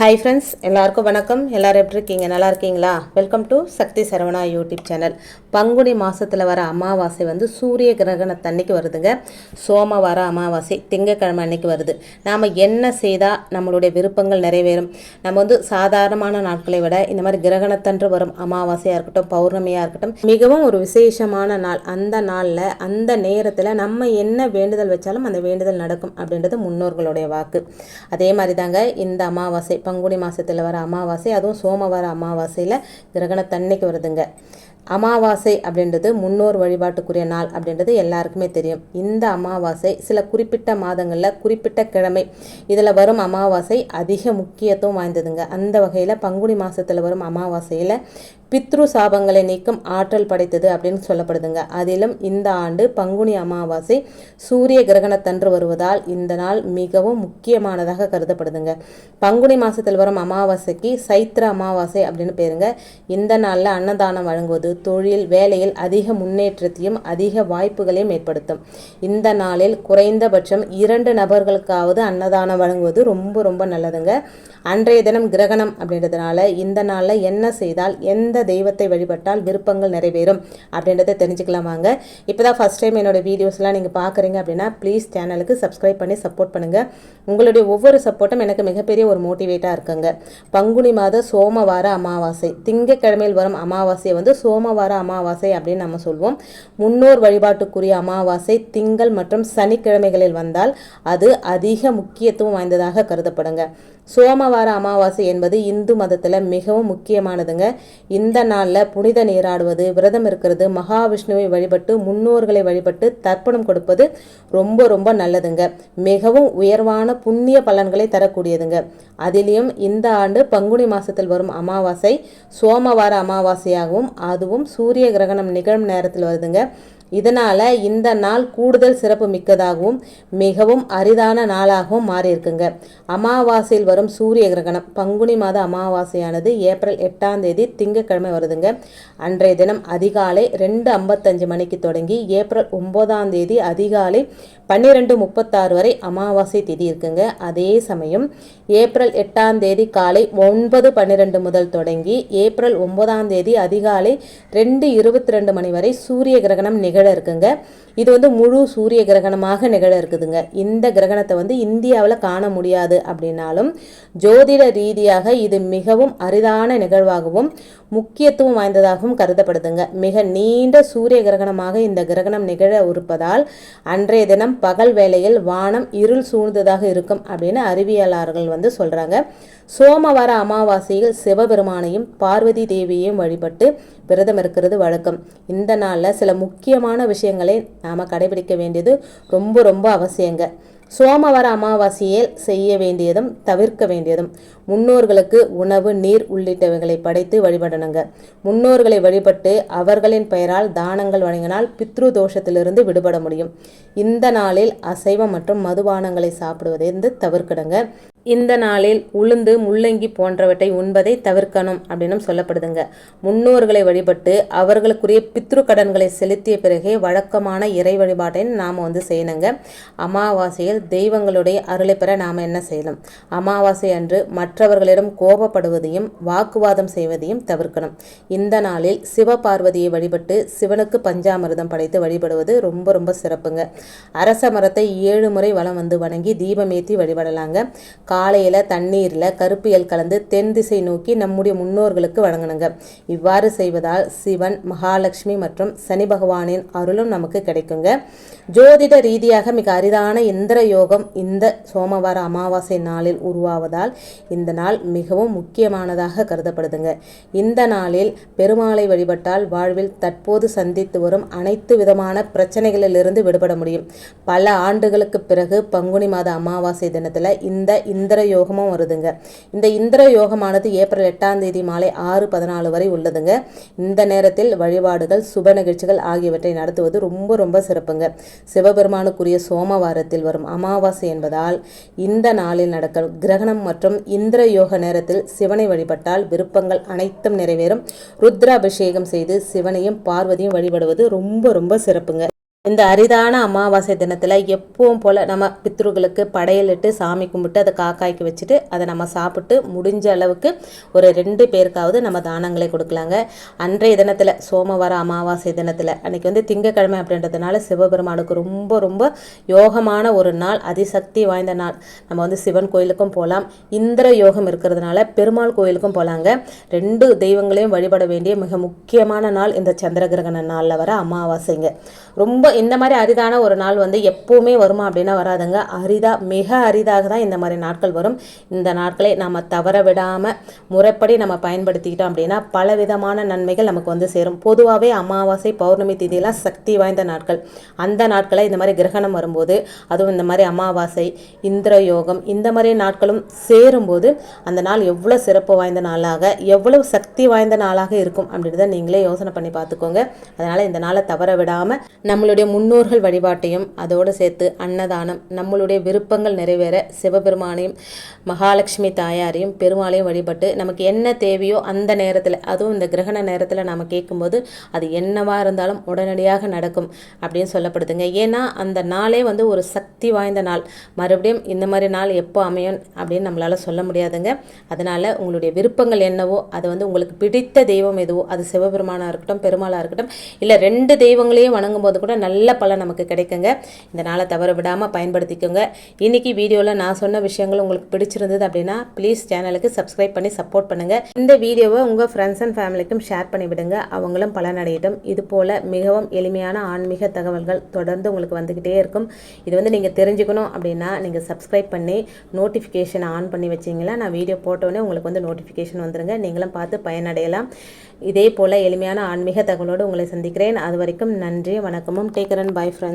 Hi friends எல்லாருக்கும் வணக்கம். எல்லாரும் எப்படி இருக்கீங்க? நல்லா இருக்கீங்களா? Welcome to Shakti Saravana YouTube channel Panguni மாதத்தில் வர அமாவாசை வந்து சூரிய கிரகணத்தன்னைக்கு வருதுங்க. சோமவார அமாவாசை திங்கக்கிழமை அன்னைக்கு வருது. நாம் என்ன செய்தால் நம்மளுடைய விருப்பங்கள் நிறைவேறும்? நம்ம வந்து சாதாரணமான நாட்களை விட இந்த மாதிரி கிரகணத்தன்று வரும். அமாவாசையாக இருக்கட்டும் பௌர்ணமியாக இருக்கட்டும் மிகவும் ஒரு விசேஷமான நாள். அந்த நாளில் அந்த நேரத்தில் நம்ம என்ன வேண்டுதல் வச்சாலும் அந்த வேண்டுதல் நடக்கும் அப்படின்றது முன்னோர்களுடைய வாக்கு. அதே மாதிரி தாங்க இந்த அமாவாசை பங்குனி மாதத்தில் வர அமாவாசை அதுவும் சோமவார அமாவாசையில் கிரகணத்தன்னைக்கு வருதுங்க. அமாவாசை அப்படின்றது முன்னோர் வழிபாட்டுக்குரிய நாள் அப்படின்றது எல்லாருக்குமே தெரியும். இந்த அமாவாசை சில குறிப்பிட்ட மாதங்களில் குறிப்பிட்ட கிழமை இதில் வரும் அமாவாசை அதிக முக்கியத்துவம் வாய்ந்ததுங்க. அந்த வகையில் பங்குனி மாதத்தில் வரும் அமாவாசையில் பித்ரு சாபங்களை நீக்கும் ஆற்றல் படைத்தது அப்படின்னு சொல்லப்படுதுங்க. அதிலும் இந்த ஆண்டு பங்குனி அமாவாசை சூரிய கிரகணத்தன்று வருவதால் இந்த நாள் மிகவும் முக்கியமானதாக கருதப்படுதுங்க. பங்குனி மாதத்தில் வரும் அமாவாசைக்கு சைத்திர அமாவாசை அப்படின்னு பேருங்க. இந்த நாளில் அன்னதானம் வழங்குவது தொழில் வேலையில் அதிக முன்னேற்றத்தையும் அதிக வாய்ப்புகளையும் ஏற்படுத்தும். இந்த நாளில் குறைந்தபட்சம் இரண்டு நபர்களுக்காவது அன்னதானம் வழங்குவது ரொம்ப ரொம்ப நல்லதுங்க. அன்றைய தினம் கிரகணம் அப்படின்றதுனால இந்த நாளில் என்ன செய்தால் எந்த தெய்வத்தை வழிபட்டால் விருப்பங்கள் நிறைவேறும் அப்படின்றத தெரிஞ்சுக்கலாம் வாங்க இப்போ தான் ஃபஸ்ட் டைம் என்னோடய வீடியோஸ்லாம் நீங்கள் பார்க்குறீங்க அப்படின்னா ப்ளீஸ் சேனலுக்கு சப்ஸ்கிரைப் பண்ணி சப்போர்ட் பண்ணுங்கள் உங்களுடைய ஒவ்வொரு சப்போர்ட்டும் எனக்கு மிகப்பெரிய ஒரு மோட்டிவேட் பண்ணிக்கிட்டா இருக்கங்க. பங்குனி மாத சோமவார அமாவாசை. திங்கக்கிழமையில் வரும் அமாவாசையை வந்து சோமவார அமாவாசை அப்படின்னு நம்ம சொல்வோம். முன்னோர் வழிபாட்டுக்குரிய அமாவாசை திங்கள் மற்றும் சனிக்கிழமைகளில் வந்தால் அது அதிக முக்கியத்துவம் வாய்ந்ததாக கருதப்படுங்க. சோமவார அமாவாசை என்பது இந்து மதத்தில் மிகவும் முக்கியமானதுங்க. இந்த நாளில் புனித நீராடுவது விரதம் இருக்கிறது மகாவிஷ்ணுவை வழிபட்டு முன்னோர்களை வழிபட்டு தர்ப்பணம் கொடுப்பது ரொம்ப ரொம்ப நல்லதுங்க. மிகவும் உயர்வான புண்ணிய பலன்களை தரக்கூடியதுங்க. அதிலையும் இந்த ஆண்டு பங்குனி மாதத்தில் வரும் அமாவாசை சோமவார அமாவாசையாகவும் அதுவும் சூரிய கிரகணம் நிகழும் நேரத்தில் வருதுங்க. இதனால் இந்த நாள் கூடுதல் சிறப்பு மிக்கதாகவும் மிகவும் அரிதான நாளாகவும் மாறியிருக்குங்க. அமாவாசையில் வரும் சூரிய கிரகணம் பங்குனி மாத அமாவாசையானது ஏப்ரல் எட்டாம் தேதி திங்கக்கிழமை வருதுங்க. அன்றைய தினம் அதிகாலை ரெண்டு ஐம்பத்தஞ்சு மணிக்கு தொடங்கி ஏப்ரல் ஒன்பதாம் தேதி அதிகாலை பன்னிரெண்டு முப்பத்தாறு வரை அமாவாசை திதி இருக்குங்க. அதே சமயம் ஏப்ரல் எட்டாம் தேதி காலை ஒன்பது பன்னிரெண்டு முதல் தொடங்கி ஏப்ரல் ஒன்பதாம் தேதி அதிகாலை ரெண்டு இருபத்தி ரெண்டு மணி வரை சூரிய கிரகணம் நிகழ் இருக்குங்க. இது வந்து முழு சூரிய கிரகணமாக நிகழ இருக்குதுங்க. இந்த கிரகணத்தை வந்து இந்தியாவில் காண முடியாது அப்படின்னாலும் ஜோதிட ரீதியாக இது மிகவும் அரிதான நிகழ்வாகவும் முக்கியத்துவம் வாய்ந்ததாகவும் கருதப்படுதுங்க. மிக நீண்ட சூரிய கிரகணமாக இந்த கிரகணம் நிகழ இருப்பதால் அன்றைய தினம் பகல் வேளையில் வானம் இருள் சூழ்ந்ததாக இருக்கும் அப்படின்னு அறிவியலாளர்கள் வந்து சொல்கிறாங்க சோமவார அமாவாசையில் சிவபெருமானையும் பார்வதி தேவியையும் வழிபட்டு விரதம் இருக்கிறது வழக்கம். இந்த நாளில் சில முக்கியமான விஷயங்களை நாம் கடைபிடிக்க வேண்டியது ரொம்ப ரொம்ப அவசியங்க. சோமவார அமாவாசையில் செய்ய வேண்டியதும் தவிர்க்க வேண்டியதும். முன்னோர்களுக்கு உணவு நீர் உள்ளிட்டவைகளை படைத்து வழிபடணுங்க. முன்னோர்களை வழிபட்டு அவர்களின் பெயரால் தானங்கள் வழங்கினால் பித்ரு தோஷத்திலிருந்து விடுபட முடியும். இந்த நாளில் அசைவம் மற்றும் மதுபானங்களை சாப்பிடுவதை தவிர்க்கிடுங்க இந்த நாளில் உளுந்து முள்ளங்கி போன்றவற்றை உண்பதை தவிர்க்கணும் அப்படின்னு சொல்லப்படுதுங்க. முன்னோர்களை வழிபட்டு அவர்களுக்குரிய பித்ரு கடன்களை செலுத்திய பிறகே வழக்கமான இறை வழிபாட்டை நாம் வந்து செய்யணுங்க. அமாவாசையில் தெய்வங்களுடைய அருளை பெற நாம் என்ன செய்யணும்? அமாவாசை அன்று மற்றவர்களிடம் கோபப்படுவதையும் வாக்குவாதம் செய்வதையும் தவிர்க்கணும். இந்த நாளில் சிவபார்வதியை வழிபட்டு சிவனுக்கு பஞ்சாமிர்தம் படைத்து வழிபடுவது ரொம்ப ரொம்ப சிறப்புங்க. அரச மரத்தை ஏழு முறை வளம் வந்து வணங்கி தீபமேற்றி வழிபடலாங்க. காலையில் தண்ணீரில் கருப்பியல் கலந்து தென் திசை நோக்கி நம்முடைய முன்னோர்களுக்கு வழங்கணுங்க இவ்வாறு செய்வதால் சிவன் மகாலட்சுமி மற்றும் சனி பகவானின் அருளும் நமக்கு கிடைக்குங்க. ஜோதிட ரீதியாக மிக அரிதான இந்திர யோகம் இந்த சோமவார அமாவாசை நாளில் உருவாவதால் இந்த நாள் மிகவும் முக்கியமானதாக கருதப்படுதுங்க. இந்த நாளில் பெருமாளை வழிபட்டால் வாழ்வில் தற்போது சந்தித்து வரும் அனைத்து விதமான பிரச்சனைகளிலிருந்து விடுபட முடியும். பல ஆண்டுகளுக்கு பிறகு பங்குனி மாத அமாவாசை தினத்தில் இந்த இந்திர யோகமும் வருதுங்க. இந்த இந்திர யோகமானது ஏப்ரல் எட்டாம் தேதி மாலை ஆறு பதினாலு வரை உள்ளதுங்க. இந்த நேரத்தில் வழிபாடுகள் சுப நிகழ்ச்சிகள் ஆகியவற்றை நடத்துவது ரொம்ப ரொம்ப சிறப்புங்க. சிவபெருமானுக்குரிய சோமவாரத்தில் வரும் அமாவாசை என்பதால் இந்த நாளில் நடக்க கிரகணம் மற்றும் இந்திர யோக நேரத்தில் சிவனை வழிபட்டால் விருப்பங்கள் அனைத்தும் நிறைவேறும். ருத்ராபிஷேகம் செய்து சிவனையும் பார்வதியும் வழிபடுவது ரொம்ப ரொம்ப சிறப்புங்க. இந்த அரிதான அமாவாசை தினத்தில் எப்பவும் போல் நம்ம பித்ருகளுக்கு படையலிட்டு சாமி கும்பிட்டு அதை காக்காய்க்கு வச்சுட்டு அதை நம்ம சாப்பிட்டு முடிஞ்ச அளவுக்கு ஒரு ரெண்டு பேருக்காவது நம்ம தானங்களை கொடுக்கலாங்க. அன்றைய தினத்தில் சோமவார அமாவாசை தினத்தில் அன்றைக்கி வந்து திங்கக்கிழமை அப்படின்றதுனால சிவபெருமானுக்கு ரொம்ப ரொம்ப யோகமான ஒரு நாள் அதிசக்தி வாய்ந்த நாள். நம்ம வந்து சிவன் கோயிலுக்கும் போகலாம் இந்திர யோகம் இருக்கிறதுனால பெருமாள் கோயிலுக்கும் போகலாங்க ரெண்டு தெய்வங்களையும் வழிபட வேண்டிய மிக முக்கியமான நாள் இந்த சந்திர கிரகண நாளில் வர அமாவாசைங்க. ரொம்ப இந்த மாதிரி அரிதான ஒரு நாள் வந்து எப்போவுமே வருமா அப்படின்னா வராதுங்க. அரிதாக மிக அரிதாக தான் இந்த மாதிரி நாட்கள் வரும். இந்த நாட்களை நம்ம தவற விடாமல் முறைப்படி நம்ம பயன்படுத்திக்கிட்டோம் அப்படின்னா பல விதமான நன்மைகள் நமக்கு வந்து சேரும். பொதுவாகவே அமாவாசை பௌர்ணமி தேதியெல்லாம் சக்தி வாய்ந்த நாட்கள். அந்த நாட்களை இந்த மாதிரி கிரகணம் வரும்போது அதுவும் இந்த மாதிரி அமாவாசை இந்திர யோகம் இந்த மாதிரி நாட்களும் சேரும்போது அந்த நாள் எவ்வளோ சிறப்பு வாய்ந்த நாளாக எவ்வளவு சக்தி வாய்ந்த நாளாக இருக்கும் அப்படின்றத நீங்களே யோசனை பண்ணி பார்த்துக்கோங்க. அதனால் இந்த நாளை தவற விடாமல் நம்மளுடைய நம்முடைய முன்னோர்கள் வழிபாட்டையும் அதோடு சேர்த்து அன்னதானம் நம்மளுடைய விருப்பங்கள் நிறைவேற சிவபெருமானையும் மகாலட்சுமி தாயாரையும் பெருமாளையும் வழிபட்டு நமக்கு என்ன தேவையோ அந்த நேரத்தில் அதுவும் இந்த கிரகண நேரத்தில் நாம் கேட்கும்போது அது என்னவாக இருந்தாலும் உடனடியாக நடக்கும் அப்படின்னு சொல்லப்படுதுங்க. ஏன்னா அந்த நாளே வந்து ஒரு சக்தி வாய்ந்த நாள். மறுபடியும் இந்த மாதிரி நாள் எப்போ அமையும் அப்படின்னு நம்மளால் சொல்ல முடியாதுங்க. அதனால் உங்களுடைய விருப்பங்கள் என்னவோ அது வந்து உங்களுக்கு பிடித்த தெய்வம் எதுவோ அது சிவபெருமானாக இருக்கட்டும் பெருமாளாக இருக்கட்டும் இல்லை ரெண்டு தெய்வங்களையும் வணங்கும் போது கூட நல்ல நல்ல பலன் நமக்கு கிடைக்குங்க. இந்த நாளை தவற விடாமல் பயன்படுத்திக்கோங்க. இன்றைக்கி வீடியோவில் நான் சொன்ன விஷயங்கள் உங்களுக்கு பிடிச்சிருந்தது அப்படின்னா ப்ளீஸ் சேனலுக்கு சப்ஸ்கிரைப் பண்ணி சப்போர்ட் பண்ணுங்கள் இந்த வீடியோவை உங்கள் ஃப்ரெண்ட்ஸ் அண்ட் ஃபேமிலிக்கும் ஷேர் பண்ணி விடுங்க அவங்களும் பலனடையட்டும் இது போல் மிகவும் எளிமையான ஆன்மீக தகவல்கள் தொடர்ந்து உங்களுக்கு வந்துக்கிட்டே இருக்கும். இது வந்து நீங்கள் தெரிஞ்சுக்கணும் அப்படின்னா நீங்கள் சப்ஸ்கிரைப் பண்ணி நோட்டிஃபிகேஷன் ஆன் பண்ணி வச்சிங்களா நான் வீடியோ போட்டோடனே உங்களுக்கு வந்து நோட்டிஃபிகேஷன் வந்துடுங்க நீங்களும் பார்த்து பயனடையலாம். இதே போல் எளிமையான ஆன்மீக தகவலோடு உங்களை சந்திக்கிறேன். அது வரைக்கும் நன்றி வணக்கமும். டேக்கரன் பாய் ஃப்ரெண்ட் ஃப்ரெண்ட்ஸ்